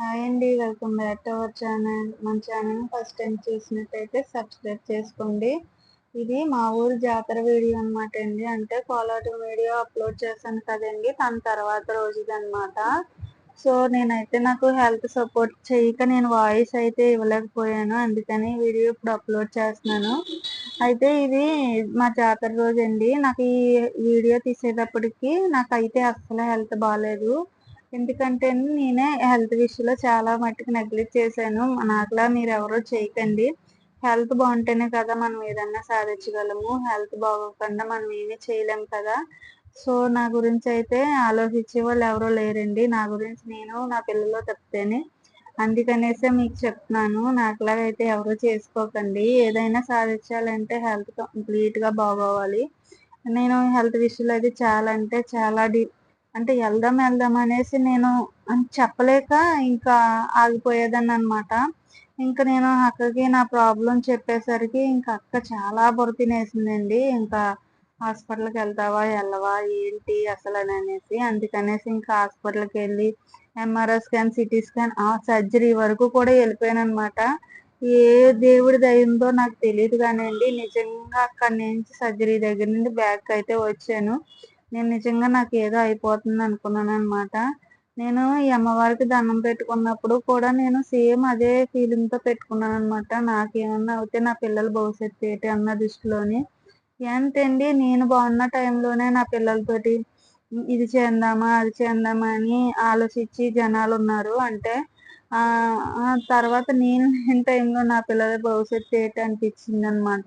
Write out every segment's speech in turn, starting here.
Hi అండి welcome back to our channel మన channel first time చూసినట్టయితే సబ్స్క్రైబ్ చేసుకోండి. ఇది మా ఊరు జాతర వీడియో అనమాట అండి. అంటే కోలాటం వీడియో అప్లోడ్ చేశాను కదండి. తన తర్వాత రోజుది అనమాట సో నేనైతే నాకు హెల్త్ సపోర్ట్ చేయక నేను వాయిస్ అయితే ఇవ్వలేకపోయాను. అందుకని వీడియో ఇప్పుడు అప్లోడ్ చేస్తున్నాను. అయితే ఇది మా జాతర రోజు అండి నాకు ఈ వీడియో తీసేటప్పటికి నాకైతే అస్సలు హెల్త్ బాగాలేదు ఎందుకంటే నేనే హెల్త్ విషయంలో చాలా మట్టుకు నెగ్లెక్ట్ చేశాను. నాకులా మీరు ఎవరో చేయకండి. హెల్త్ బాగుంటేనే కదా మనం ఏదన్నా సాధించగలము. హెల్త్ బాగోకుండా మనం ఏమీ చేయలేము కదా. సో నా గురించి అయితే ఆలోచించే వాళ్ళు ఎవరో లేరండి. నా గురించి నేను నా పిల్లలు తప్పితేనే అందుకనేసే మీకు చెప్తున్నాను. నాకులాగా అయితే ఎవరు చేసుకోకండి. ఏదైనా సాధించాలంటే హెల్త్ కంప్లీట్గా బాగోవాలి. నేను హెల్త్ విషయంలో అయితే చాలా అంటే చాలా డీ అంటే వెళ్దాం వెళ్దాం అనేసి నేను చెప్పలేక ఇంకా ఆగిపోయేదాన్ని అనమాట ఇంకా నేను అక్కకి నా ప్రాబ్లం చెప్పేసరికి ఇంకా అక్క చాలా బుర్ర తినేసిందండి. ఇంకా హాస్పిటల్కి వెళ్తావా వెళ్ళవా ఏంటి అసలు అని అనేసి. అందుకనేసి ఇంకా హాస్పిటల్కి వెళ్ళి ఎంఆర్ఐ స్కాన్ సిటీ స్కాన్ ఆ సర్జరీ వరకు కూడా వెళ్ళిపోయాను అనమాట ఏ దేవుడి దయిందో నాకు తెలియదు కానివ్వండి నిజంగా అక్కడి నుంచి సర్జరీ దగ్గర నుండి బ్యాక్ అయితే వచ్చాను. నేను నిజంగా నాకు ఏదో అయిపోతుంది అనుకున్నాను అనమాట నేను ఈ అమ్మవారికి దండం పెట్టుకున్నప్పుడు కూడా నేను సేమ్ అదే ఫీలింగ్తో పెట్టుకున్నాను అనమాట నాకేమన్నా అయితే నా పిల్లల భవిష్యత్తు ఏంటి అన్న దృష్టిలోని. ఏంటండి? నేను బాగున్న టైంలోనే నా పిల్లలతోటి ఇది చేద్దామా అది చేద్దామా అని ఆలోచించి జనాలు ఉన్నారు. అంటే ఆ తర్వాత నేను లేని టైంలో నా పిల్లల భవిష్యత్తు ఏంటి అనిపించింది అనమాట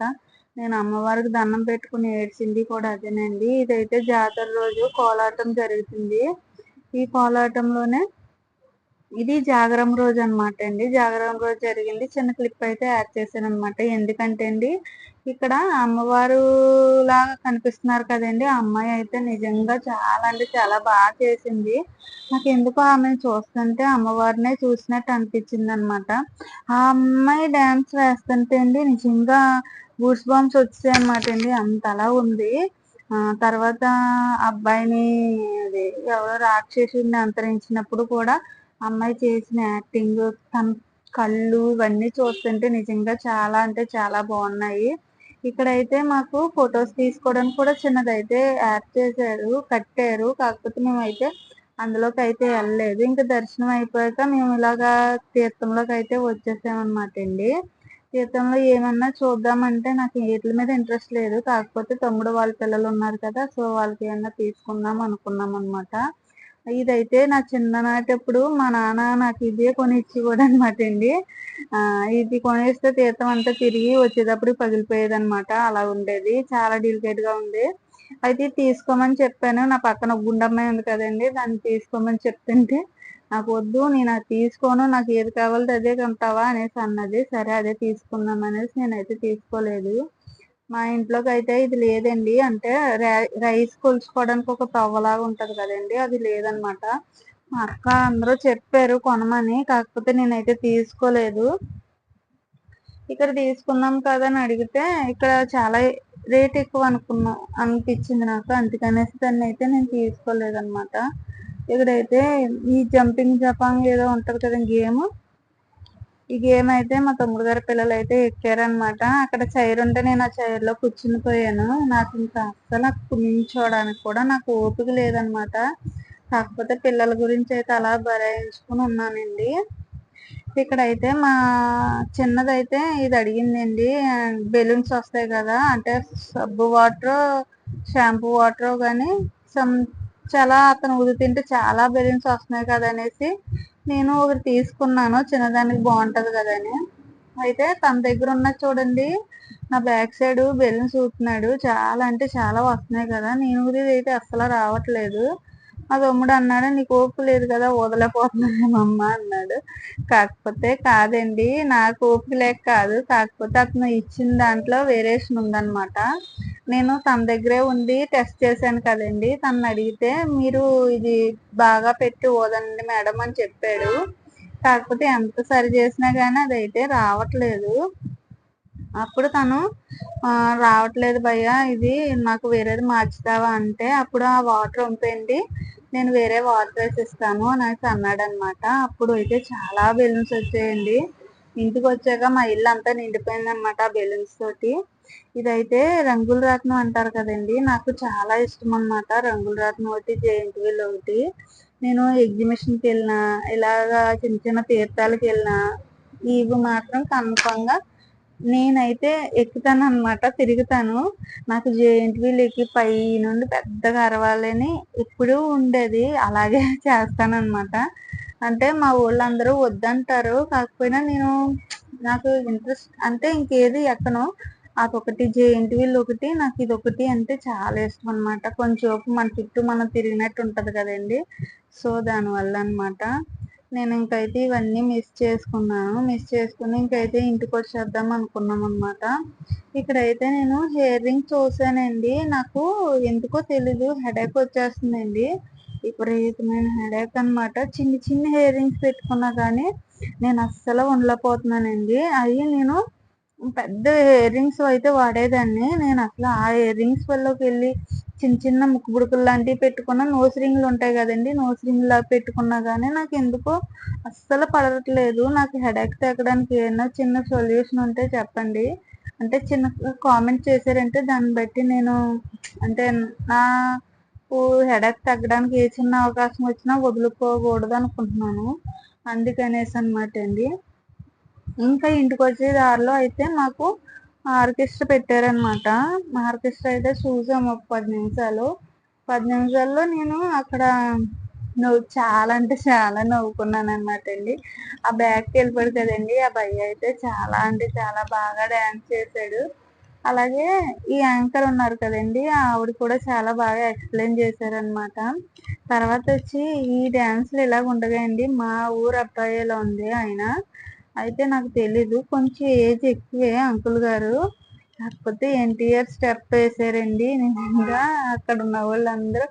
నేను అమ్మవారికి దండం పెట్టుకుని ఏడ్చింది కూడా అదేనండి. ఇదైతే జాతర రోజు కోలాటం జరుగుతుంది. ఈ కోలాటంలోనే ఇది జాగరం రోజు అనమాట అండి. జాగరం రోజు జరిగింది. చిన్న క్లిప్ అయితే యాడ్ చేశాను అనమాట ఎందుకంటే అండి ఇక్కడ అమ్మవారు లాగా కనిపిస్తున్నారు కదండి. ఆ అమ్మాయి అయితే నిజంగా చాలా అంటే చాలా బాగా చేసింది. నాకు ఎందుకో ఆమెను చూస్తుంటే అమ్మవారినే చూసినట్టు అనిపించింది అనమాట ఆ అమ్మాయి డ్యాన్స్ వేస్తుంటే అండి నిజంగా గూస్ బాంబ్స్ వచ్చాయి అనమాట అండి అంతలా ఉంది. తర్వాత అబ్బాయిని అది ఎవరో రాక్షసుని అంతరించినప్పుడు కూడా అమ్మాయి చేసిన యాక్టింగ్ తన కళ్ళు ఇవన్నీ చూస్తుంటే నిజంగా చాలా అంటే చాలా బాగున్నాయి. ఇక్కడైతే మాకు ఫొటోస్ తీసుకోవడానికి కూడా చిన్నదైతే యాడ్ చేశారు కట్టారు. కాకపోతే మేమైతే అందులోకి అయితే వెళ్ళలేదు. ఇంకా దర్శనం అయిపోయాక మేము ఇలాగా తీర్థంలోకి అయితే వచ్చేసామన్నమాట అండి. తీర్థంలో ఏమన్నా చూద్దామంటే నాకు వీటి మీద ఇంట్రెస్ట్ లేదు. కాకపోతే తమ్ముడు వాళ్ళ పిల్లలు ఉన్నారు కదా సో వాళ్ళకి ఏమన్నా తీసుకుందాం అనుకున్నాం అనమాట ఇదైతే నా చిన్ననాటప్పుడు మా నాన్న నాకు ఇదే కొనిచ్చి కూడా అనమాట అండి ఇది కొనేస్తే తీర్థం అంతా తిరిగి వచ్చేటప్పుడు పగిలిపోయేది అనమాట అలా ఉండేది. చాలా డెలికేట్గా ఉంది. అయితే తీసుకోమని చెప్పాను. నా పక్కన గుండమ్మాయి ఉంది కదండి దాన్ని తీసుకోమని చెప్తుంటే నాకు వద్దు నేను అది తీసుకోను నాకు ఏది కావాలో అదే కొంటావా అనేసి అన్నది. సరే అదే తీసుకుందాం అనేసి నేనైతే తీసుకోలేదు. మా ఇంట్లోకి అయితే ఇది లేదండి. అంటే రైస్ కొలుచుకోవడానికి ఒక తవ్వలాగా ఉంటది కదండి. అది లేదనమాట. మా అక్క అందరూ చెప్పారు కొనమని కాకపోతే నేనైతే తీసుకోలేదు. ఇక్కడ తీసుకుందాం కదా అని అడిగితే ఇక్కడ చాలా రేట్ ఎక్కువ అనుకున్నాం అనిపించింది నాకు. అందుకనేసి దాన్ని అయితే నేను తీసుకోలేదు అనమాట ఇక్కడైతే ఈ జంపింగ్ జపాంగ్ ఏదో ఉంటది కదా గేమ్. ఈ గేమ్ అయితే మా తమ్ముడు గారి పిల్లలు అయితే ఎక్కారనమాట అక్కడ చైర్ ఉంటే నేను ఆ చైర్లో కూర్చుని పోయాను. నాకు ఇంకా అస్సలు నించోడానికి కూడా నాకు ఓపిక లేదనమాట కాకపోతే పిల్లల గురించి అయితే అలా బరాయించుకుని ఉన్నానండి. ఇక్కడైతే మా చిన్నదైతే ఇది అడిగిందండి బెలూన్స్ వస్తాయి కదా అంటే సబ్బు వాటర్ షాంపూ వాటర్ కానీ సమ్ చాలా అతను ఊది తింటే చాలా బెలూన్స్ వస్తున్నాయి కదా అనేసి నేను ఒకటి తీసుకున్నాను. చిన్నదానికి బాగుంటది కదని. అయితే తన దగ్గర ఉన్న చూడండి నా బ్యాక్ సైడ్ బెలూన్స్ ఊతున్నాడు. చాలా అంటే చాలా వస్తున్నాయి కదా. నేను ఊది అయితే అస్సలు రావట్లేదు. మా తమ్ముడు అన్నాడు నీకు ఓపు లేదు కదా వదలపోతున్నామమ్మ అన్నాడు. కాకపోతే కాదండి నాకు ఓపిక లేక కాదు. కాకపోతే అతను ఇచ్చిన దాంట్లో వేరియేషన్ ఉందన్నమాట. నేను తన దగ్గరే ఉండి టెస్ట్ చేశాను కదండి. తను అడిగితే మీరు ఇది బాగా పెట్టి ఓదండి మేడం అని చెప్పాడు. కాకపోతే ఎంత సరి చేసినా కానీ అదైతే రావట్లేదు. అప్పుడు తను రావట్లేదు భయ్యా ఇది నాకు వేరేది మార్చుతావా? అంటే అప్పుడు ఆ వాటర్ ఉంపేయండి నేను వేరే వాటర్ వేసి ఇస్తాను అనేసి అన్నాడు అనమాట అప్పుడు అయితే చాలా బెలూన్స్ వచ్చాయండి. ఇంటికి వచ్చాక మా ఇల్లు అంతా నిండిపోయింది అనమాట బెలూన్స్ తోటి. ఇదైతే రంగుల రత్నం అంటారు కదండి. నాకు చాలా ఇష్టం అనమాట రంగుల రత్నం ఒకటి జయంతి వీల్ ఒకటి. నేను ఎగ్జిబిషన్కి వెళ్ళినా ఇలాగా చిన్న చిన్న తీర్థాలకు వెళ్ళినా ఇవి మాత్రం కన్ఫామ్గా నేనైతే ఎక్కుతాను అనమాట తిరుగుతాను. నాకు జెయింట్ వీల్ ఎక్కి పై నుండి పెద్దగా అరవాలని ఎప్పుడూ ఉండేది. అలాగే చేస్తాను అనమాట అంటే మా ఊళ్ళందరూ వద్దంటారు. కాకపోయినా నేను నాకు ఇంట్రెస్ట్ అంటే ఇంకేది ఎక్కను. అదొకటి జెయింట్ వీల్ ఒకటి నాకు ఇది ఒకటి అంటే చాలా ఇష్టం అనమాట కొంచెంసేపు మన చుట్టూ మనం తిరిగినట్టు ఉంటుంది కదండి. సో దానివల్ల అనమాట నేను ఇంకైతే ఇవన్నీ మిస్ చేసుకున్నాను. మిస్ చేసుకుని ఇంకైతే ఇంటికి వచ్చేద్దాం అనుకున్నాం అనమాట ఇక్కడైతే నేను హెయిర్ రింగ్ చూసానండి. నాకు ఎందుకో తెలీదు. హెడేక్ వచ్చేస్తుందండి. విపరీతమైన హెడేక్ అనమాట చిన్ని చిన్ని హెయిర్ రింగ్స్ పెట్టుకున్నా కానీ నేను అస్సలు ఉండలేకపోతున్నానండి. అవి నేను పెద్ద ఇయర్ రింగ్స్ అయితే వాడేదాన్ని. నేను అసలు ఆ ఇయర్ రింగ్స్ వల్లకి వెళ్ళి చిన్న చిన్న ముక్కుబుడుకులు లాంటివి పెట్టుకున్న నోస్ రింగ్లు ఉంటాయి కదండి నోస్ రింగ్ లా పెట్టుకున్నా కానీ నాకు ఎందుకో అస్సలు పడట్లేదు. నాకు హెడేక్ తగ్గడానికి ఏమైనా చిన్న సొల్యూషన్ ఉంటే చెప్పండి. అంటే చిన్న కామెంట్ చేశారంటే దాన్ని బట్టి నేను అంటే నాకు హెడేక్ తగ్గడానికి ఏ చిన్న అవకాశం వచ్చినా వదులుకోకూడదు అనుకుంటున్నాను అందుకనేసి అనమాట అండి. ఇంకా ఇంటికి వచ్చే దారిలో అయితే మాకు ఆర్కెస్ట్రా పెట్టారనమాట ఆర్కెస్ట్రా అయితే చూసాము ఒక పది నిమిషాలు. పది నిమిషాల్లో నేను అక్కడ నవ్వు చాలా అంటే చాలా నవ్వుకున్నాను అనమాట అండి. ఆ బ్యాగ్కి వెళ్ళిపోయాడు కదండి ఆ భయ్య అయితే చాలా అంటే చాలా బాగా డ్యాన్స్ చేశాడు. అలాగే ఈ యాంకర్ ఉన్నారు కదండి ఆవిడ కూడా చాలా బాగా ఎక్స్ప్లెయిన్ చేశారనమాట తర్వాత వచ్చి ఈ డ్యాన్స్లు ఇలాగ ఉండగాయండి మా ఊరు అబ్బాయిలో ఉంది ఆయన. అయితే నాకు తెలీదు. కొంచెం ఏజ్ ఎక్కువే అంకుల్ గారు. కాకపోతే ఎన్టీఆర్ స్టెప్ వేసారండి. నిజంగా అక్కడ ఉన్న వాళ్ళందరూ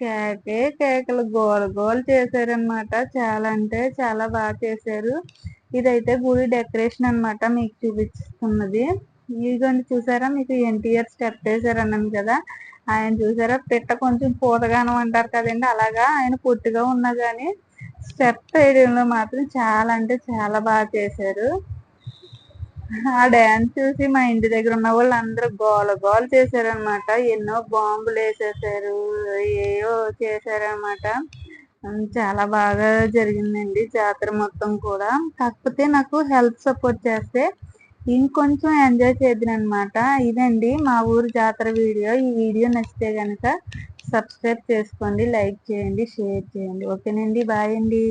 కేకే కేకలు గోల గోల చేశారనమాట చాలా అంటే చాలా బాగా చేశారు. ఇదైతే గుడి డెకరేషన్ అనమాట మీకు చూపిస్తున్నది. ఇదిగోండి చూసారా మీకు ఎన్టీఆర్ స్టెప్ వేసారన్నాను కదా. ఆయన చూసారా పిట్ట కొంచెం పూతగానం అంటారు కదండి. అలాగా ఆయన పొట్టిగా ఉన్నా కానీ స్టెప్ వేయడంలో మాత్రం చాలా అంటే చాలా బాగా చేశారు. ఆ డ్యాన్స్ చూసి మా ఇంటి దగ్గర ఉన్న వాళ్ళు అందరూ గోల గోల చేశారనమాట ఎన్నో బాంబులు వేసేసారు ఏయో చేశారనమాట చాలా బాగా జరిగిందండి జాతర మొత్తం కూడా. కాకపోతే నాకు హెల్త్ సపోర్ట్ చేస్తే ఇంకొంచెం ఎంజాయ్ చేద్దాం అనమాట ఇదండి మా ఊరు జాతర వీడియో. ఈ వీడియో నచ్చితే కనుక సబ్స్క్రైబ్ చేసుకోండి లైక్ చేయండి షేర్ చేయండి. ఓకేనండి బాయ్ అండి.